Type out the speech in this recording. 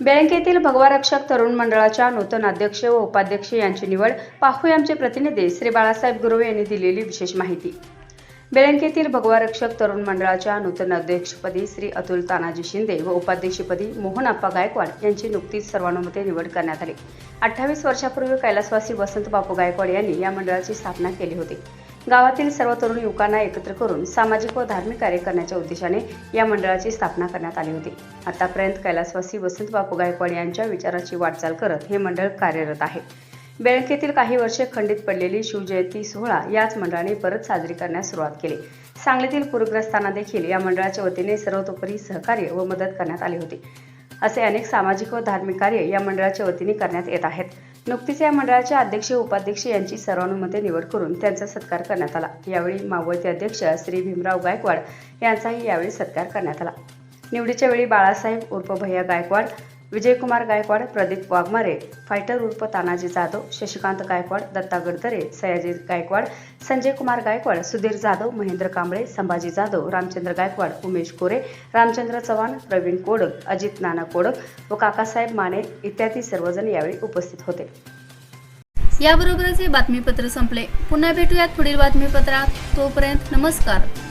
बँकेतील भगवारक्षक तरुण मंडळाच्या नूतन अध्यक्ष व उपाध्यक्ष यांची निवड पाहूया आमचे प्रतिनिधी श्री बाळासाहेब गुरुवे यांनी दिलेली विशेष माहिती. बेळंकेतील भगवारक्षक तरुण मंडळाच्या नूतन अध्यक्षपदी श्री अतुल तानाजी शिंदे व उपाध्यक्षपदी मोहन आप्पा गायकवाड यांची नुकतीच सर्वानुमते निवड करण्यात आली. अठ्ठावीस वर्षापूर्वी कैलासवासी वसंत बापू गायकवाड यांनी या मंडळाची स्थापना केली होती. गावातील सर्व तरुण युवकांना एकत्र करून सामाजिक व धार्मिक कार्य करण्याच्या उद्देशाने या मंडळाची स्थापना करण्यात आली होती. आतापर्यंत कैलासवासी वसंत बापू गायकवाड यांच्या विचाराची वाटचाल करत हे मंडळ कार्यरत आहे. बेळकेतील काही वर्षे खंडित पडलेली शिवजयंती सोहळा याच मंडळाने परत साजरी करण्यास सुरुवात केली. सांगलीतील पूरग्रस्तांना देखील या मंडळाच्या वतीने सर्वतोपरी सहकार्य व मदत करण्यात आली होती. असे अनेक सामाजिक व धार्मिक कार्य या मंडळाच्या वतीने करण्यात येत आहेत. नुकतीच या मंडळाचे अध्यक्ष उपाध्यक्ष यांची सर्वानुमते निवड करून त्यांचा सत्कार करण्यात आला. यावेळी मावळते अध्यक्ष श्री भीमराव गायकवाड यांचाही यावेळी सत्कार करण्यात आला. निवडीच्या वेळी बाळासाहेब उर्फ भैया गायकवाड विजयकुमार गायकवाड प्रदीप वाघमारे फायटर उर्फ तानाजी जाधव शशिकांत गायकवाड दत्ता गडतरे सयाजी गायकवाड संजय कुमार गायकवाड सुधीर जाधव महेंद्र कांबळे संभाजी जाधव रामचंद्र गायकवाड उमेश कोरे रामचंद्र चव्हाण प्रवीण कोडक अजित नाना कोडक व काकासाहेब माने इत्यादी सर्वजण यावेळी उपस्थित होते. याबरोबरच हे बातमीपत्र संपले. पुन्हा भेटूयात पुढील बातमीपत्रात. तोपर्यंत नमस्कार.